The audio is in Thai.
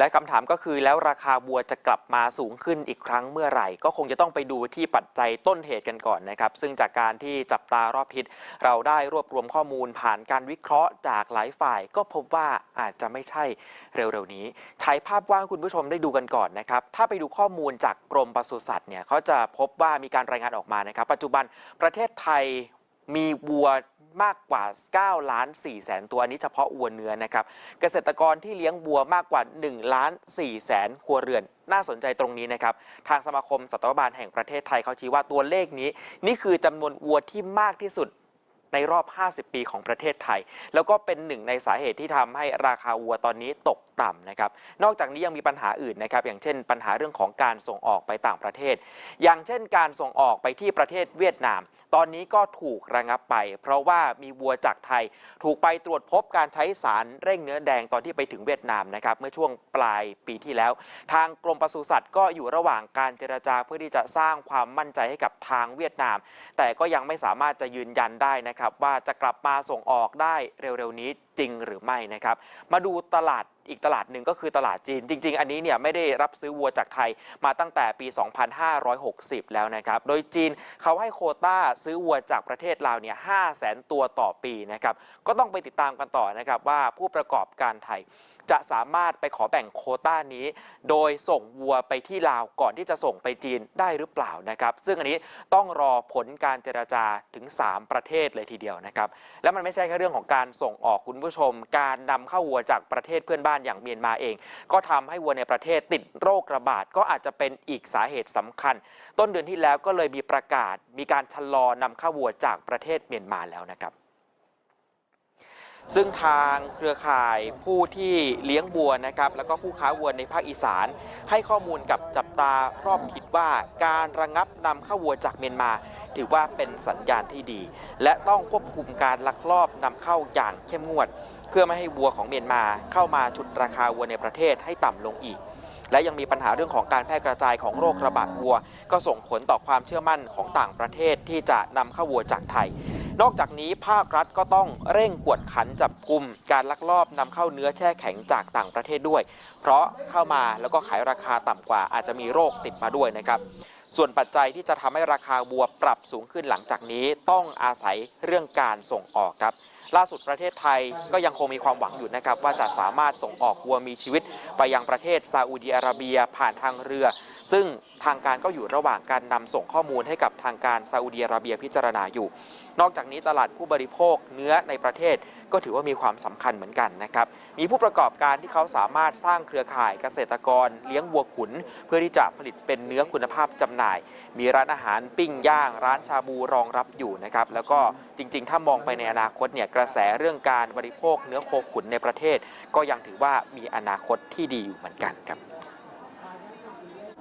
และคำถามก็คือแล้วราคาวัวจะกลับมาสูงขึ้นอีกครั้งเมื่อไหร่ ก็คงจะต้องไปดูที่ปัจจัยต้นเหตุกันก่อนนะครับ ซึ่งจากการที่จับตารอบทิศเราได้รวบรวมข้อมูลผ่านการวิเคราะห์จากหลายฝ่าย ก็พบว่าอาจจะไม่ใช่เร็วๆนี้ ใช้ภาพว่างคุณผู้ชมได้ดูกันก่อนนะครับ ถ้าไปดูข้อมูลจากกรมปศุสัตว์เนี่ยเขาจะพบว่ามีการรายงานออกมานะครับ ปัจจุบันประเทศไทยมีวัว มากกว่า9ล้าน4แสนตัวอันนี้เฉพาะวัวเนื้อนะครับ เกษตรกรที่เลี้ยงวัวมากกว่า1ล้าน4แสนครัวเรือนน่าสนใจตรงนี้นะครับ ทางสมาคมสัตวบาลแห่งประเทศไทยเขาชี้ว่าตัวเลขนี้ นี่คือจำนวนวัวที่มากที่สุด ในรอบ 50 ปีของประเทศไทย แล้วก็เป็นหนึ่งในสาเหตุที่ทำให้ราคาวัวตอนนี้ตกต่ำนะครับ นอกจากนี้ยังมีปัญหาอื่นนะครับ อย่างเช่น ปัญหาเรื่องของการส่งออกไปต่างประเทศ อย่างเช่น การส่งออกไปที่ประเทศเวียดนาม ตอนนี้ก็ถูกระงับไป เพราะว่ามีวัวจากไทย ถูกไปตรวจพบการใช้สารเร่งเนื้อแดงตอนที่ไปถึงเวียดนามนะครับ เมื่อช่วงปลายปีที่แล้ว ทางกรมปศุสัตว์ก็อยู่ระหว่างการเจรจาเพื่อที่จะสร้างความมั่นใจให้กับทางเวียดนาม แต่ก็ยังไม่สามารถจะยืนยันได้นะครับว่าจะกลับมาส่งออกได้เร็วๆนี้ จริงหรือไม่นะครับ มาดูตลาดอีกตลาดหนึ่งก็คือตลาดจีน จริง ๆ อันนี้เนี่ยไม่ได้รับซื้อวัวจากไทยมาตั้งแต่ปี 2560 แล้วนะครับ โดยจีนเขาให้โคต้าซื้อวัวจากประเทศลาวเนี่ย5แสนตัวต่อปีนะครับ ก็ต้องไปติดตามกันต่อนะครับว่าผู้ประกอบการไทยจะสามารถไปขอแบ่งโคต้านี้ โดยส่งวัวไปที่ลาวก่อนที่จะส่งไปจีนได้หรือเปล่านะครับ ซึ่งอันนี้ต้องรอผลการเจราจาถึง 3 ประเทศเลยทีเดียวนะครับ และมันไม่ใช่แค่เรื่องของการส่งออกคุณผู้ชม การนำเข้าวัวจากประเทศเพื่อนบ้านอย่างเมียนมาเอง ก็ทำให้วัวในประเทศติดโรคระบาดก็อาจจะเป็นอีกสาเหตุสำคัญ ต้นเดือนที่แล้วก็เลยมีประกาศ มีการชะลอนำเข้าวัวจากประเทศเมียนมาแล้วนะครับ ซึ่งทางเครือข่ายผู้ที่เลี้ยงวัวนะครับแล้วก็ผู้ค้าวัวในภาคอีสาน ให้ข้อมูลกับจับตารอบทิศว่าการระงับนำเข้าวัวจากเมียนมา ถือว่าเป็นสัญญาณที่ดี และต้องควบคุมการลักลอบนำเข้าอย่างเข้มงวด เพื่อไม่ให้วัวของเมียนมาเข้ามาฉุดราคาวัวในประเทศให้ต่ำลงอีกและยังมีปัญหาเรื่องของการแพร่กระจายของโรคระบาดวัว ก็ส่งผลต่อความเชื่อมั่นของต่างประเทศที่จะนำเข้าวัวจากไทย นอกจากนี้ภาครัฐก็ต้องเร่งกวดขันจับกลุ่มการลักลอบนำเข้าเนื้อแช่แข็งจากต่างประเทศด้วย เพราะเข้ามาแล้วก็ขายราคาต่ำกว่าอาจจะมีโรคติดมาด้วยนะครับ ส่วนปัจจัยที่จะทำให้ราคาวัวปรับสูงขึ้นหลังจากนี้ต้องอาศัยเรื่องการส่งออกครับล่าสุดประเทศไทยก็ยังคงมีความหวังอยู่นะครับว่าจะสามารถส่งออกวัวมีชีวิต ไปยังประเทศซาอุดีอาระเบียผ่านทางเรือ ซึ่งทางการก็อยู่ระหว่างการนำส่งข้อมูลให้กับทางการซาอุดีอาระเบียพิจารณาอยู่ นอกจากนี้ตลาดผู้บริโภคเนื้อในประเทศก็ถือว่ามีความสำคัญเหมือนกันนะครับ มีผู้ประกอบการที่เขาสามารถสร้างเครือข่ายเกษตรกร เลี้ยงวัวขุน เพื่อที่จะผลิตเป็นเนื้อคุณภาพจำหน่าย มีร้านอาหารปิ้งย่าง ร้านชาบูรองรับอยู่นะครับ แล้วก็จริง ๆ ถ้ามองไปในอนาคตเนี่ยกระแสเรื่องการบริโภคเนื้อโคขุนในประเทศ ก็ยังถือว่ามีอนาคตที่ดีอยู่เหมือนกันครับ